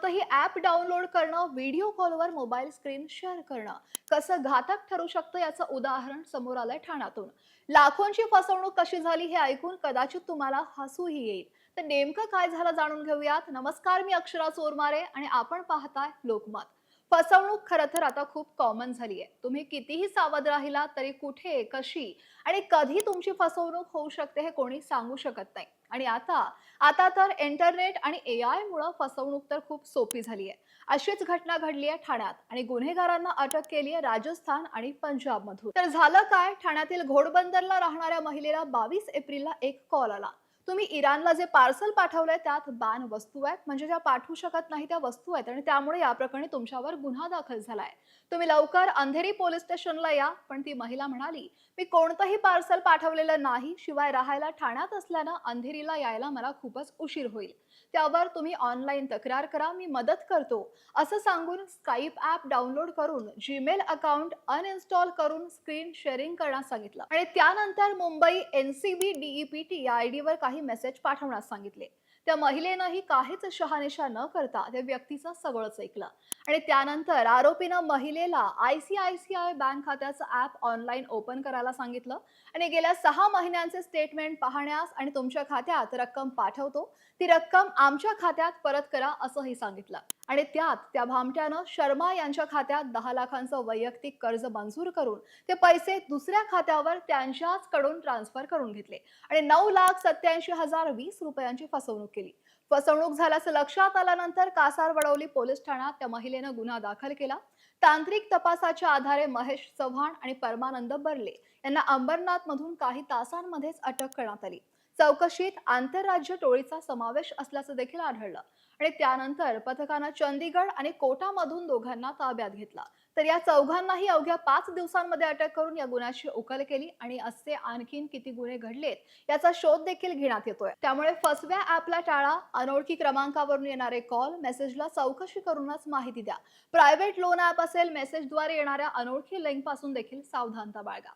कोणतंही app download करणं video कॉलवर मोबाईल स्क्रीन शेअर करणं कसं घातक ठरू शकतं याचं उदाहरण समोर आलंय ठाण्यातून. लाखोंची फसवणूक कशी झाली हे ऐकून कदाचित तुम्हाला हसूही येईल. तर नेमकं काय झालं जाणून घेऊयात. नमस्कार मी अक्षरा चोरमारे आणि आपण पाहताय लोकमत. फसवणूक खरं तर आता खूप कॉमन झाली आहे तुम्ही कितीही सावध राहिला तरी कुठे कशी आणि कधी तुमची फसवणूक होऊ शकते हे कोणी सांगू शकत नाही. आणि आता आता तर इंटरनेट आणि ए आय मुळे फसवणूक तर खूप सोपी झाली आहे अशीच घटना घडली आहे ठाण्यात आणि गुन्हेगारांना अटक केली आहे राजस्थान आणि पंजाब मधून तर झालं काय? ठाण्यातील घोडबंदरला राहणाऱ्या महिलेला बावीस एप्रिलला एक कॉल आला. तुम्ही इराणला जे पार्सल पाठवलंय त्यात बाण वस्तू आहेत. म्हणजे ज्या पाठवू शकत नाही त्या वस्तू आहेत. आणि त्यामुळे या प्रकरणी तुमच्यावर गुन्हा दाखल झालाय. तुम्ही लवकर अंधेरी पोलीस स्टेशनला या. पण ती महिला म्हणाली मी कोणतंही पार्सल पाठवलेलं नाही. शिवाय राहायला ठाण्यात असल्यानं अंधेरीला यायला मला खूपच उशीर होईल. त्यावर तुम्ही ऑनलाईन तक्रार करा. मी मदत करतो. असं सांगून स्काईप ॲप डाउनलोड करून जीमेल अकाउंट अनइन्स्टॉल करून स्क्रीन शेअरिंग करण्यास सांगितलं. आणि त्यानंतर Mumbai N C B DEPT या आयडीवर काही मेसेज पाठवण्यास सांगितले. त्या महिलेनंही काहीच शहानिशा न करता त्या व्यक्तीचं सगळंच ऐकलं. आणि त्यानंतर आरोपीनं महिलेला I C I C I bank खात्याचं ॲप ऑनलाईन ओपन करायला सांगितलं आणि गेल्या सहा महिन्यांचे स्टेटमेंट पाहण्यास आणि तुमच्या खात्यात रक्कम पाठवतो ती रक्कम आमच्या खात्यात परत करा असंही सांगितलं. आणि त्यात त्या भामट्यानं शर्मा यांच्या खात्यात दहा लाखांचं वैयक्तिक कर्ज मंजूर करून ते पैसे दुसऱ्या खात्यावर त्यांच्याच कडून ट्रान्सफर करून घेतले. आणि नऊ लाख सत्याऐंशी हजार वीस रुपयांची फसवणूक केली. फसवणूक झाल्याचं लक्षात आल्यानंतर कासारवडवली पोलीस ठाण्यात त्या महिलेनं गुन्हा दाखल केला. तांत्रिक तपासाच्या आधारे महेश चव्हाण आणि परमानंद बर्ले यांना अंबरनाथ मधून काही तासांमध्येच अटक करण्यात आली. चौकशीत आंतरराज्य टोळीचा समावेश असल्याचं देखील आढळलं आणि त्यानंतर पथकानं चंदीगड आणि कोटामधून दोघांना ताब्यात घेतला. तर या चौघांनाही अवघ्या पाच दिवसांमध्ये अटक करून या गुन्ह्याची उकल केली आणि असे आणखीन किती गुन्हे घडलेत याचा शोध देखील घेण्यात येतोय. त्यामुळे फसव्या ऍपला टाळा अनोळखी क्रमांकावरून येणारे कॉल मेसेजला चौकशी करूनच माहिती द्या. प्रायव्हेट लोन ऍप असेल मेसेजद्वारे येणाऱ्या अनोळखी लिंकपासून देखील सावधानता बाळगा.